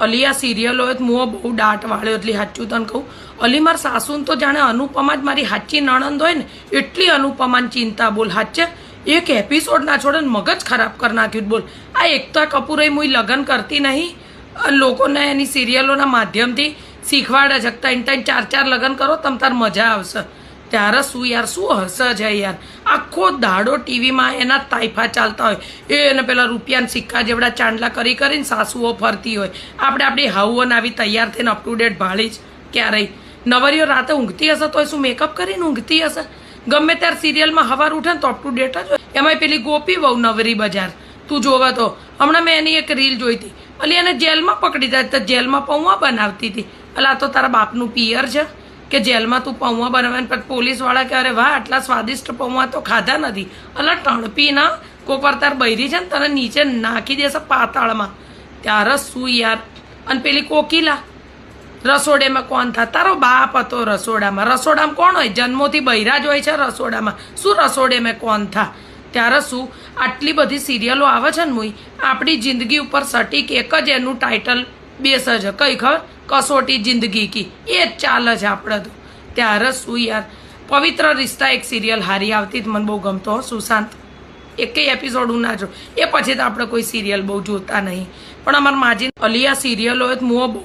અલી આ સિરિયલો મુઓ બહુ દાટ વાળ્યો એટલી સાચું તને કહું. અલી માર સાસુન તો જાણે અનુપમા જ મારી સાચી નણંદ હોય ને, એટલી અનુપમાની ચિંતા બોલ, સાચે? એક એપિસોડ ના છોડે મગજ ખરાબ કરી નાખ્યું બોલ. આ એકતા કપૂરે મુઈ લગ્ન કરતી નહીં. લોકોને એની સિરિયલોના માધ્યમથી શીખવાડે છે ત્રણ ત્રણ ચાર ચાર લગ્ન કરો, તમ તાર મજા આવશે. ત્યારે શું યાર, શું હશે છે યાર? આખો દાડો ટીવીમાં એના તાઇફા ચાલતા હોય. એને પેલા રૂપિયાના સિક્કા જેવડા ચાંદલા કરી કરીને સાસુઓ ફરતી હોય. આપણે આપણી હાઉઓને આવી તૈયાર થઈને અપ ટુ ડેટ ભાળી જ ક્યારેય. નવરીઓ રાતે ઊંઘતી હશે તો શું મેકઅપ કરીને ઊંઘતી હશે? ગમે ત્યારે સિરિયલમાં હવાર ઉઠે ને તો અપ ટુ ડેટ જ હોય. એમાંય પેલી ગોપી વહુ નવરી બજાર. તું જોવા તો હમણાં મેં એની એક રીલ જોઈ હતી. અલી એને જેલમાં પકડી જાય તો જેલમાં પૌવા બનાવતી હતી. અલા, આ તો તારા બાપનું પિયર છે. કે જેલમાં તું પૌવા બનાવે પણ પોલીસવાળા કે અરે વાહ, આટલા સ્વાદિષ્ટ પૌવા તો ખાધા નથી. અલા ટણપી ના કોક વાર તાર બૈરી છે ને તને નીચે નાખી દેશે પાતાળમાં. ત્યારે શું યાર. અને પેલી કોકિલા, રસોડેમાં કોણ થા? તારો બાપ હતો રસોડામાં. રસોડામાં કોણ હોય? જન્મોથી બૈરા જ હોય છે રસોડામાં. શું રસોડે મેં કોણ થા? ત્યારે શું? આટલી બધી સિરિયલો આવે છે ને મુઈ, આપણી જિંદગી ઉપર સટીક એક જ એનું ટાઇટલ બેસે છે કઈ ખબર? કસોટી જિંદગી કી. એ જ ચાલે છે આપણે તો. ત્યારે શું યાર? પવિત્ર રિશ્તા એક સિરિયલ હારી આવતી જ મને બહુ ગમતો સુશાંત. એકેય એપિસોડ હું ના જો એ પછી તો આપણે કોઈ સિરિયલ બહુ જોતા નહીં. પણ અમારા માજી અલિયા સિરિયલો તો બહુ